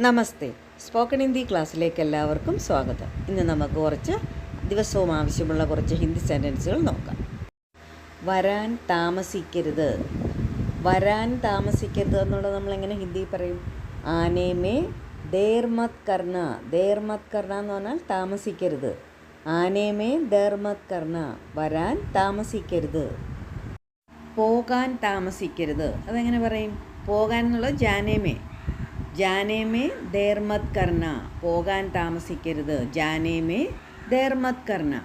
നമസ്തേ. Spoken Hindi ക്ലാസ്സിലേക്ക് എല്ലാവർക്കും സ്വാഗതം. ഇന്ന് നമുക്ക് കുറച്ച് ദിവസവും ആവശ്യമുള്ള കുറച്ച് ഹിന്ദി സെന്റൻസുകൾ നോക്കാം. വരാൻ താമസിക്കരുത്. വരാൻ താമസിക്കരുത് എന്നുള്ളത് നമ്മളെങ്ങനെ ഹിന്ദി പറയും? ആനേമേ ദേർമത് കർണ. ദേർമത് കർണ എന്ന് പറഞ്ഞാൽ താമസിക്കരുത്. ആനേമേ ദേർമത് കർണ. വരാൻ താമസിക്കരുത്. പോകാൻ താമസിക്കരുത്. അതെങ്ങനെ പറയും? പോകാൻ എന്നുള്ളത് ജാനേമേ ജാനേമേ ദേർമത് കർണ. പോകാൻ താമസിക്കരുത്. ജാനേമേ ദേർമത് കർണ.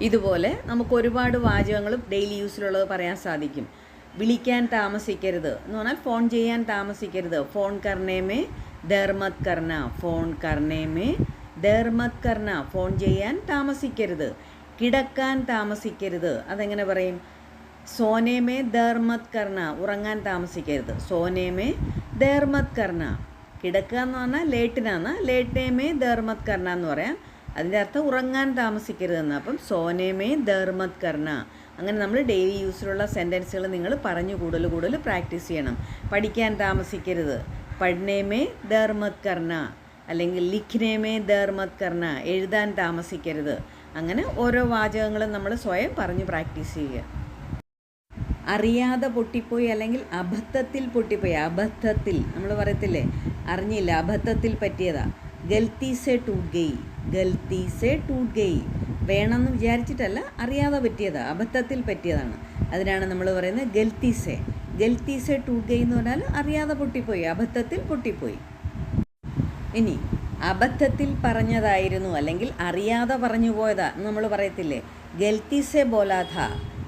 ഇതുപോലെ നമുക്ക് ഒരുപാട് വാചകങ്ങളും ഡെയിലി യൂസിലുള്ളത് പറയാൻ സാധിക്കും. വിളിക്കാൻ താമസിക്കരുത്. എന്ന് പറഞ്ഞാൽ ഫോൺ ചെയ്യാൻ താമസിക്കരുത്. ഫോൺ കർണേമേ ദേർമത് കർണ. ഫോൺ കർണേമേ ദേർമത് കർണ. ഫോൺ ചെയ്യാൻ താമസിക്കരുത്. കിടക്കാൻ താമസിക്കരുത്. അതെങ്ങനെ പറയും? സോനേമേ ദേർമത് കർണ. ഉറങ്ങാൻ താമസിക്കരുത്. സോനേമേ ദേർമത് കർണ കിടക്കുക എന്ന് പറഞ്ഞാൽ ലേട്ടിനാണ് ലേട്ടേമേ ദേർമത് കർണ എന്ന് പറയാം. അതിന്റെ അർത്ഥം ഉറങ്ങാൻ താമസിക്കരുതെന്ന്. അപ്പം സോനേമേ ദേർമത് കർണ അങ്ങനെ നമ്മൾ ഡെയിലി യൂസിലുള്ള സെന്റൻസുകൾ നിങ്ങൾ പറഞ്ഞു കൂടുതൽ കൂടുതൽ പ്രാക്ടീസ് ചെയ്യണം. പഠിക്കാൻ താമസിക്കരുത്. പഠനേമേ ദേർമത് കർണ അല്ലെങ്കിൽ ലിഖ്നേമേ ദേർമത് കർണ എഴുതാൻ താമസിക്കരുത്. അങ്ങനെ ഓരോ വാചകങ്ങളും നമ്മൾ സ്വയം പറഞ്ഞ് പ്രാക്ടീസ് ചെയ്യുക. അറിയാതെ പൊട്ടിപ്പോയി അല്ലെങ്കിൽ അബദ്ധത്തിൽ പൊട്ടിപ്പോയി. അബദ്ധത്തിൽ നമ്മൾ പറയത്തില്ലേ? അറിഞ്ഞില്ല? അബദ്ധത്തിൽ പറ്റിയതാ. ഗൽത്തീസെ ടൂട്ട് ഗെയ്. ഗൽത്തി സെ ടൂട്ട് ഗെയ്. വേണമെന്ന് വിചാരിച്ചിട്ടല്ല അറിയാതെ പറ്റിയതാ. അബദ്ധത്തിൽ പറ്റിയതാണ്. അതിനാണ് നമ്മൾ പറയുന്നത് ഗൽത്തീസെ. ഗൽത്തീസെ ടൂട്ട് ഗെയ് എന്ന് പറഞ്ഞാൽ അറിയാതെ പൊട്ടിപ്പോയി. അബദ്ധത്തിൽ പൊട്ടിപ്പോയി. ഇനി അബദ്ധത്തിൽ പറഞ്ഞതായിരുന്നു അല്ലെങ്കിൽ അറിയാതെ പറഞ്ഞു പോയതാ നമ്മൾ പറയത്തില്ലേ? ഗൽത്തീസെ ബോലാധ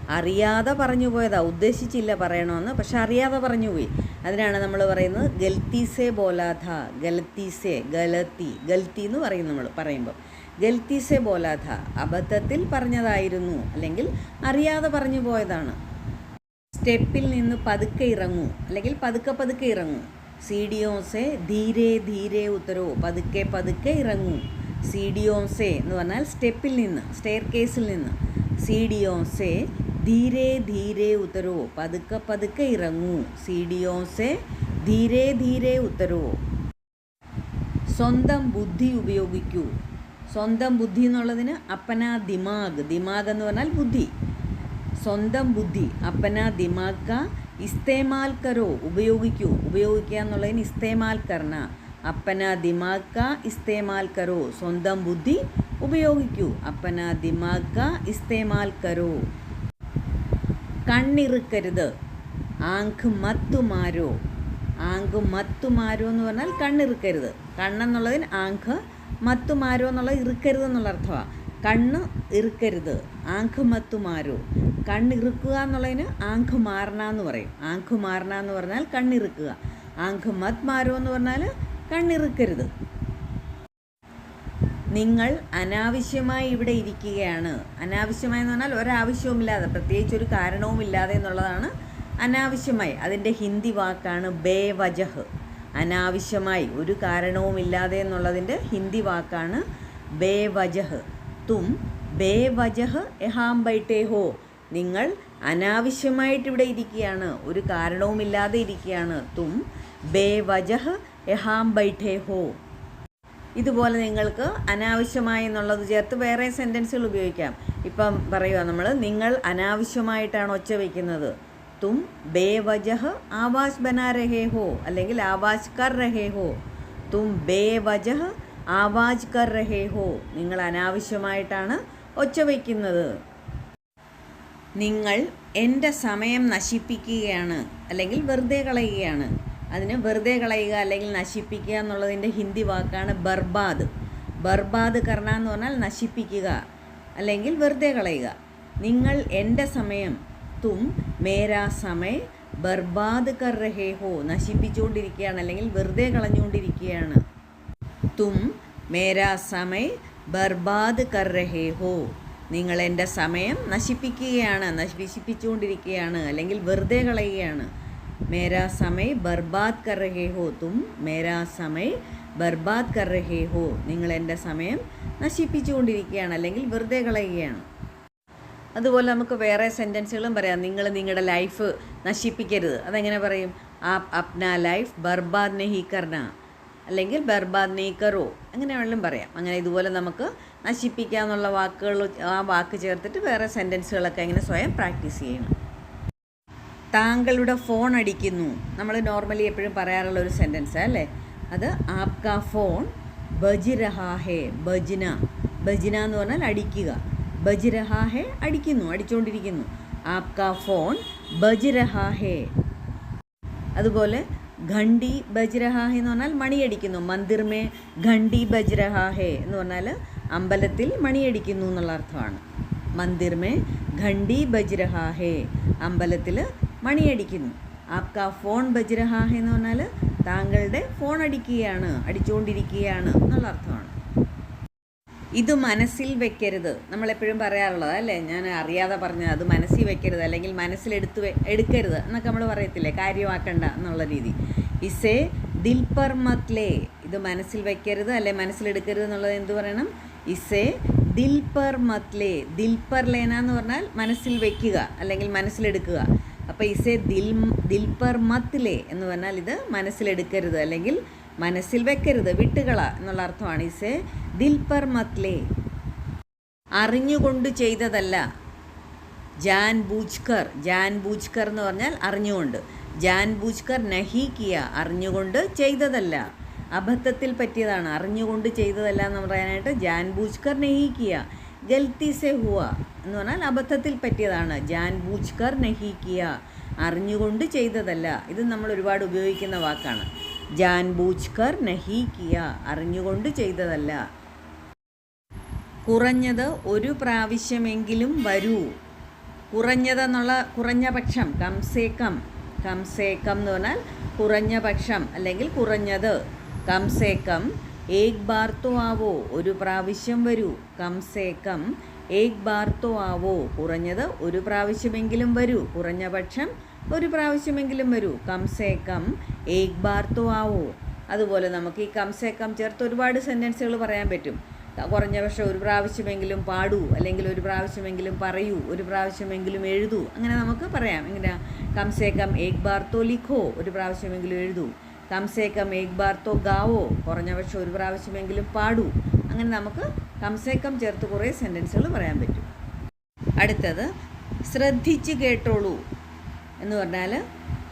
അറിയാതെ പറഞ്ഞു പോയതാ. ഉദ്ദേശിച്ചില്ല പറയണമെന്ന് പക്ഷെ അറിയാതെ പറഞ്ഞു പോയി. അതിനാണ് നമ്മൾ പറയുന്നത് ഗൽത്തീസേ ബോലാധ ഗലത്തീസെ ഗലത്തി ഗൽത്തി എന്ന് പറയും നമ്മൾ പറയുമ്പോൾ ഗൽത്തീസേ ബോലാധ അബദ്ധത്തിൽ പറഞ്ഞതായിരുന്നു അല്ലെങ്കിൽ അറിയാതെ പറഞ്ഞു പോയതാണ്. സ്റ്റെപ്പിൽ നിന്ന് പതുക്കെ ഇറങ്ങൂ അല്ലെങ്കിൽ പതുക്കെ പതുക്കെ ഇറങ്ങൂ. സീഡിയോസെ ധീരെ ധീരെ ഉത്തരവ്. പതുക്കെ പതുക്കെ ഇറങ്ങൂ. സീഡിയോസെ എന്ന് പറഞ്ഞാൽ സ്റ്റെപ്പിൽ നിന്ന് സ്റ്റെയർ കേസിൽ നിന്ന്. സീഡിയോസെ ധീരെ ധീരെ ഉത്തരവോ പതുക്കെ പതുക്കെ ഇറങ്ങൂ. സീഡിയോസെ ധീരെ ധീരെ ഉത്തരവോ സ്വന്തം ബുദ്ധി ഉപയോഗിക്കൂ. സ്വന്തം ബുദ്ധി എന്നുള്ളതിന് അപ്പന ദിമാഗ്. ദിമാഗ് എന്ന് പറഞ്ഞാൽ ബുദ്ധി. സ്വന്തം ബുദ്ധി അപ്പന ദിമാഗ് ക ഇസ്തേമാൽ കരോ ഉപയോഗിക്കൂ. ഉപയോഗിക്കുക എന്നുള്ളതിന് ഇസ്തേമാൽ കർണ അപ്പന ദിമാഗ് ക ഇസ്തേമാൽ കരോ സ്വന്തം ബുദ്ധി ഉപയോഗിക്കൂ. അപ്പന ദിമാഗ് ഇസ്തേമാൽ കരോ കണ്ണിറുക്കരുത്. ആങ്ക് മത്തുമാരോ? ആങ്ക് മത്തുമാരോ എന്ന് പറഞ്ഞാൽ കണ്ണിറുക്കരുത്. കണ്ണെന്നുള്ളതിന് ആങ്ക് മത്തുമാരോ എന്നുള്ളത് ഇറുക്കരുത് എന്നുള്ള അർത്ഥമാണ് കണ്ണ് ഇറുക്കരുത്. ആങ്ക് മത്തുമാരോ? കണ്ണിറുക്കുക എന്നുള്ളതിന് ആങ്ക് മാറണ എന്ന് പറയും. ആങ്ക് മാറണ എന്ന് പറഞ്ഞാൽ കണ്ണിറുക്കുക. ആങ്ക് മത് മാരോ എന്ന് പറഞ്ഞാൽ കണ്ണിറുക്കരുത്. നിങ്ങൾ അനാവശ്യമായി ഇവിടെ ഇരിക്കുകയാണ്. അനാവശ്യമായി എന്ന് പറഞ്ഞാൽ ഒരാവശ്യവുമില്ലാതെ പ്രത്യേകിച്ച് ഒരു കാരണവുമില്ലാതെ എന്നുള്ളതാണ് അനാവശ്യമായി. അതിന്റെ ഹിന്ദി വാക്കാണ് ബേ വജഹ് അനാവശ്യമായി ഒരു കാരണവുമില്ലാതെ എന്നുള്ളതിന്റെ ഹിന്ദി വാക്കാണ് ബേ വജഹ് തും ബേവജഹ് വജഹ് എഹാം ബൈട്ടേ ഹോ. നിങ്ങൾ അനാവശ്യമായിട്ട് ഇവിടെ ഇരിക്കുകയാണ് ഒരു കാരണവുമില്ലാതെ ഇരിക്കുകയാണ്. തും ബേവജഹ് വജഹ് എഹാം ബൈഠേ ഹോ. ഇതുപോലെ നിങ്ങൾക്ക് അനാവശ്യമായി എന്നുള്ളത് ചേർത്ത് വേറെ സെന്റൻസുകൾ ഉപയോഗിക്കാം. ഇപ്പം പറയുക നമ്മൾ നിങ്ങൾ അനാവശ്യമായിട്ടാണ് ഒച്ച വയ്ക്കുന്നത് തും ബേ വജഹ് ആവാസ് ബനാ രഹേ ഹോ അല്ലെങ്കിൽ ആവാസ് കർ രഹേ ഹോ തും ബേ വജഹ് ആവാജ് കർ രഹേ ഹോ നിങ്ങൾ അനാവശ്യമായിട്ടാണ് ഒച്ച വയ്ക്കുന്നത് നിങ്ങൾ എന്റെ സമയം നശിപ്പിക്കുകയാണ് അല്ലെങ്കിൽ വെറുതെ കളയുകയാണ്. അതിന് വെറുതെ കളയുക അല്ലെങ്കിൽ നശിപ്പിക്കുക എന്നുള്ളതിന്റെ ഹിന്ദി വാക്കാണ് ബർബാദ്. ബർബാദ് കർണ എന്ന് പറഞ്ഞാൽ നശിപ്പിക്കുക അല്ലെങ്കിൽ വെറുതെ കളയുക. നിങ്ങൾ എന്റെ സമയം തും മേരാ സമയ ബർബാദ് കർ രഹേ ഹോ നശിപ്പിച്ചുകൊണ്ടിരിക്കുകയാണ് അല്ലെങ്കിൽ വെറുതെ കളഞ്ഞുകൊണ്ടിരിക്കുകയാണ്. തും മേരാ സമയ ബർബാദ് കർ രഹേ ഹോ നിങ്ങൾ എന്റെ സമയം നശിപ്പിക്കുകയാണ് നശിപ്പിച്ചുകൊണ്ടിരിക്കുകയാണ് അല്ലെങ്കിൽ വെറുതെ കളയുകയാണ്. മേരാ സമയ ബർബാദ് കർ രഹേ ഹോ തും മേരാ സമയ ബർബാദ് കർ രഹേ ഹോ. നിങ്ങൾ എന്റെ സമയം നശിപ്പിച്ചുകൊണ്ടിരിക്കുകയാണ് അല്ലെങ്കിൽ വെറുതെ കളയുകയാണ്. അതുപോലെ നമുക്ക് വേറെ സെന്റൻസുകളും പറയാം. നിങ്ങൾ നിങ്ങളുടെ ലൈഫ് നശിപ്പിക്കരുത്. അതെങ്ങനെ പറയും? ആപ് അപ്ന ലൈഫ് ബർബാദ് നഹി കർണ. അല്ലെങ്കിൽ ബർബാദ് നെയ് കറോ അങ്ങനെ വേണമെങ്കിലും പറയാം. അങ്ങനെ ഇതുപോലെ നമുക്ക് നശിപ്പിക്കാന്നുള്ള വാക്കുകൾ ആ വാക്ക് ചേർത്തിട്ട് വേറെ സെന്റൻസുകളൊക്കെ ഇങ്ങനെ സ്വയം പ്രാക്ടീസ് ചെയ്യണം. താങ്കളുടെ ഫോൺ അടിക്കുന്നു. നമ്മൾ നോർമലി എപ്പോഴും പറയാറുള്ള ഒരു സെന്റൻസ് അല്ലേ? അത് ആപ്ക ഫോൺ ബജ് രഹാ ഹേ ബജ്ന. ബജ്ന എന്ന് പറഞ്ഞാൽ അടിക്കുക. ബജ് രഹാ ഹേ അടിക്കുന്നു അടിച്ചുകൊണ്ടിരിക്കുന്നു ആപ്ക ഫോൺ ബജ് രഹാ ഹേ അതുപോലെ ഘണ്ടി ബജ് രഹാ ഹേ എന്ന് പറഞ്ഞാൽ മണിയടിക്കുന്നു. മന്ദിർമേ ഘണ്ടി ബജ് രഹാ ഹേ എന്ന് പറഞ്ഞാൽ അമ്പലത്തിൽ മണിയടിക്കുന്നു എന്നുള്ള അർത്ഥമാണ്. മന്ദിർമേ ഘണ്ടി ബജ് രഹാ ഹേ അമ്പലത്തിൽ മണിയടിക്കുന്നു. ആപ്ക ഫോൺ ബജ്രഹാ എന്ന് പറഞ്ഞാൽ താങ്കളുടെ ഫോൺ അടിക്കുകയാണ് അടിച്ചുകൊണ്ടിരിക്കുകയാണ് എന്നുള്ള അർത്ഥമാണ്. ഇത് മനസ്സിൽ വെക്കരുത്. നമ്മളെപ്പോഴും പറയാറുള്ളത് അല്ലേ? ഞാൻ അറിയാതെ പറഞ്ഞത് അത് മനസ്സിൽ വെക്കരുത് അല്ലെങ്കിൽ മനസ്സിലെടുത്ത് എടുക്കരുത് എന്നൊക്കെ നമ്മൾ പറയത്തില്ലേ? കാര്യമാക്കണ്ട എന്നുള്ള രീതി. ഇസേ ദിൽ പർ മത്ലേ ഇത് മനസ്സിൽ വെക്കരുത് അല്ലെ മനസ്സിലെടുക്കരുത് എന്നുള്ളത് എന്ത് പറയണം? ഇസേ ദിൽ പർ മത്ലേ ദിൽ പർ ലേന എന്ന് പറഞ്ഞാൽ മനസ്സിൽ വെക്കുക അല്ലെങ്കിൽ മനസ്സിലെടുക്കുക. അപ്പോൾ ഇസേ ദിൽ ദിൽപർ മത്തിലേ എന്ന് പറഞ്ഞാൽ ഇത് മനസ്സിലെടുക്കരുത് അല്ലെങ്കിൽ മനസ്സിൽ വെക്കരുത് വിട്ടുകള എന്നുള്ള അർത്ഥമാണ് ഇസേ ദിൽപർ മത്ലേ അറിഞ്ഞുകൊണ്ട് ചെയ്തതല്ല. ജാൻ ബൂജ്കർ ജാൻ ബൂജ്കർ എന്ന് പറഞ്ഞാൽ അറിഞ്ഞുകൊണ്ട്. ജാൻ ബൂജ്കർ നഹി അറിഞ്ഞുകൊണ്ട് ചെയ്തതല്ല. അബദ്ധത്തിൽ പറ്റിയതാണ്. അറിഞ്ഞുകൊണ്ട് ചെയ്തതല്ല എന്ന് പറയാനായിട്ട് ജാൻ ബൂജ്കർ നഹി ഗൽത്തി സെ ഹുവ എന്ന് പറഞ്ഞാൽ അബദ്ധത്തിൽ പറ്റിയതാണ്. ജാൻ ബൂജ്കർ നഹി അറിഞ്ഞുകൊണ്ട് ചെയ്തതല്ല. ഇത് നമ്മൾ ഒരുപാട് ഉപയോഗിക്കുന്ന വാക്കാണ്. ജാൻ ബൂജ്കർ നഹി അറിഞ്ഞുകൊണ്ട് ചെയ്തതല്ല. കുറഞ്ഞത് ഒരു പ്രാവശ്യമെങ്കിലും വരൂ. കുറഞ്ഞതെന്നുള്ള കുറഞ്ഞ പക്ഷം കംസേക്കം കംസേക്കം എന്ന് പറഞ്ഞാൽ കുറഞ്ഞ പക്ഷം അല്ലെങ്കിൽ കുറഞ്ഞത്. കംസേക്കം ഏക് ബാർ തോ ആവോ ഒരു പ്രാവശ്യം വരൂ. കംസേക്കം ഏക് ബാർ തോ ആവോ. കുറഞ്ഞത് ഒരു പ്രാവശ്യമെങ്കിലും വരൂ. കുറഞ്ഞ പക്ഷം ഒരു പ്രാവശ്യമെങ്കിലും വരൂ. കംസേക്കം ഏക് ബാർ തോ ആവോ. അതുപോലെ നമുക്ക് ഈ കംസേക്കം ചേർത്ത് ഒരുപാട് സെന്റൻസുകൾ പറയാൻ പറ്റും. കുറഞ്ഞ പക്ഷം ഒരു പ്രാവശ്യമെങ്കിലും പാടൂ അല്ലെങ്കിൽ ഒരു പ്രാവശ്യമെങ്കിലും പറയൂ ഒരു പ്രാവശ്യമെങ്കിലും എഴുതൂ. അങ്ങനെ നമുക്ക് പറയാം. ഇങ്ങനെ കംസേ കം ഏക് ബാർ തോ ലിഖോ ഒരു പ്രാവശ്യമെങ്കിലും എഴുതൂ. കംസേക്കം ഏക് ബാർ തോ ഗാവോ കുറഞ്ഞ പക്ഷം ഒരു പ്രാവശ്യമെങ്കിലും പാടൂ. അങ്ങനെ നമുക്ക് കംസേക്കം ചേർത്ത് കുറേ സെന്റൻസുകൾ പറയാൻ പറ്റും. അടുത്തത് ശ്രദ്ധിച്ച് കേട്ടോളൂ എന്ന് പറഞ്ഞാൽ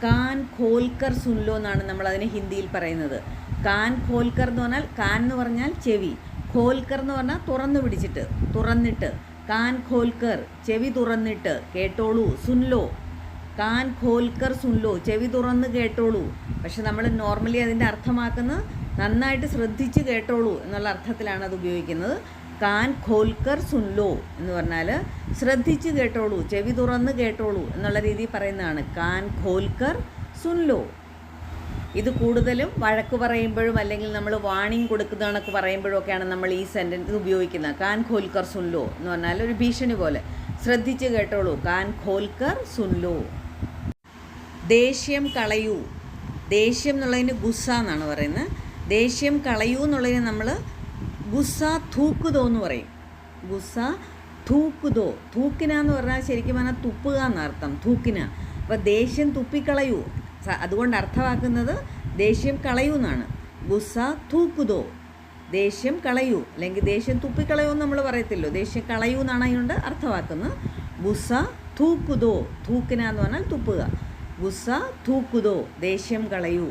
കാൻ ഖോൽക്കർ സുൻലോ എന്നാണ് നമ്മൾ അതിനെ ഹിന്ദിയിൽ പറയുന്നത്. കാൻ ഖോൽക്കർ എന്ന് പറഞ്ഞാൽ കാൻ എന്ന് പറഞ്ഞാൽ ചെവി. ഖോൽക്കർ എന്ന് പറഞ്ഞാൽ തുറന്നു പിടിച്ചിട്ട് തുറന്നിട്ട്. കാൻ ഖോൽക്കർ ചെവി തുറന്നിട്ട് കേട്ടോളൂ. സുൻലോ കാൻ ഖോൽക്കർ സുൻലോ ചെവി തുറന്ന് കേട്ടോളൂ. പക്ഷെ നമ്മൾ നോർമലി അതിന്റെ അർത്ഥമാക്കുന്നത് നന്നായിട്ട് ശ്രദ്ധിച്ച് കേട്ടോളൂ എന്നുള്ള അർത്ഥത്തിലാണ് അത് ഉപയോഗിക്കുന്നത്. കാൻ ഖോൽക്കർ സുൻലോ എന്ന് പറഞ്ഞാൽ ശ്രദ്ധിച്ച് കേട്ടോളൂ ചെവി തുറന്ന് കേട്ടോളൂ എന്നുള്ള രീതിയിൽ പറയുന്നതാണ് കാൻ ഖോൽക്കർ സുൻലോ. ഇത് കൂടുതലും വഴക്ക് പറയുമ്പോഴും അല്ലെങ്കിൽ നമ്മൾ വാണിംഗ് കൊടുക്കുന്ന കണക്ക് പറയുമ്പോഴും ഒക്കെയാണ് നമ്മൾ ഈ സെന്റൻസ് ഉപയോഗിക്കുന്നത്. കാൻ ഖോൽക്കർ സുൻലോ എന്ന് പറഞ്ഞാൽ ഒരു ഭീഷണി പോലെ. ശ്രദ്ധിച്ച് കേട്ടോളൂ. കാൻ ഖോൽക്കർ സുൻലോ. ദേഷ്യം കളയൂ. ദേഷ്യം എന്നുള്ളതിന് ഗുസ്സ എന്നാണ് പറയുന്നത്. ദേഷ്യം കളയൂ എന്നുള്ളതിന് നമ്മൾ ഗുസ്സ തൂക്കുതോ എന്ന് പറയും. ഗുസ്സ തൂക്കുതോ. തൂക്കിന എന്ന് പറഞ്ഞാൽ ശരിക്കും പറഞ്ഞാൽ തുപ്പുക എന്നർത്ഥം. തൂക്കിന. അപ്പോൾ ദേഷ്യം തുപ്പിക്കളയൂ. അതുകൊണ്ട് അർത്ഥമാക്കുന്നത് ദേഷ്യം കളയൂ എന്നാണ്. ഗുസ്സ തൂക്കുതോ. ദേഷ്യം കളയൂ. അല്ലെങ്കിൽ ദേഷ്യം തുപ്പിക്കളയൂ എന്ന് നമ്മൾ പറയത്തില്ലോ. ദേഷ്യം കളയൂ എന്നാണ് അതുകൊണ്ട് അർത്ഥമാക്കുന്നത്. ഗുസ്സ തൂക്കുതോ. തൂക്കിന എന്ന് പറഞ്ഞാൽ തുപ്പുക. ഗുസ്സ തൂക്കുതോ ദേഷ്യം കളയൂ.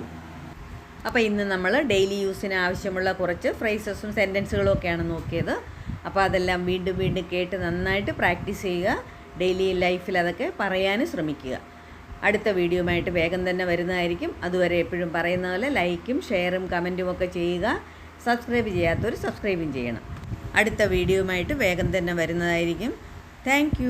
അപ്പോൾ ഇന്ന് നമ്മൾ ഡെയിലി യൂസിന് ആവശ്യമുള്ള കുറച്ച് ഫ്രേസസും സെന്റൻസുകളും ഒക്കെയാണ് നോക്കിയത്. അപ്പോൾ അതെല്ലാം വീണ്ടും വീണ്ടും കേട്ട് നന്നായിട്ട് പ്രാക്ടീസ് ചെയ്യുക. ഡെയിലി ലൈഫിൽ അതൊക്കെ പറയാനും ശ്രമിക്കുക. അടുത്ത വീഡിയോയുമായിട്ട് വേഗം തന്നെ വരുന്നതായിരിക്കും. അതുവരെ എപ്പോഴും പറയുന്ന പോലെ ലൈക്കും ഷെയറും കമന്റും ഒക്കെ ചെയ്യുക. സബ്സ്ക്രൈബ് ചെയ്യാത്തവർ സബ്സ്ക്രൈബും ചെയ്യണം. അടുത്ത വീഡിയോയുമായിട്ട് വേഗം തന്നെ വരുന്നതായിരിക്കും. താങ്ക്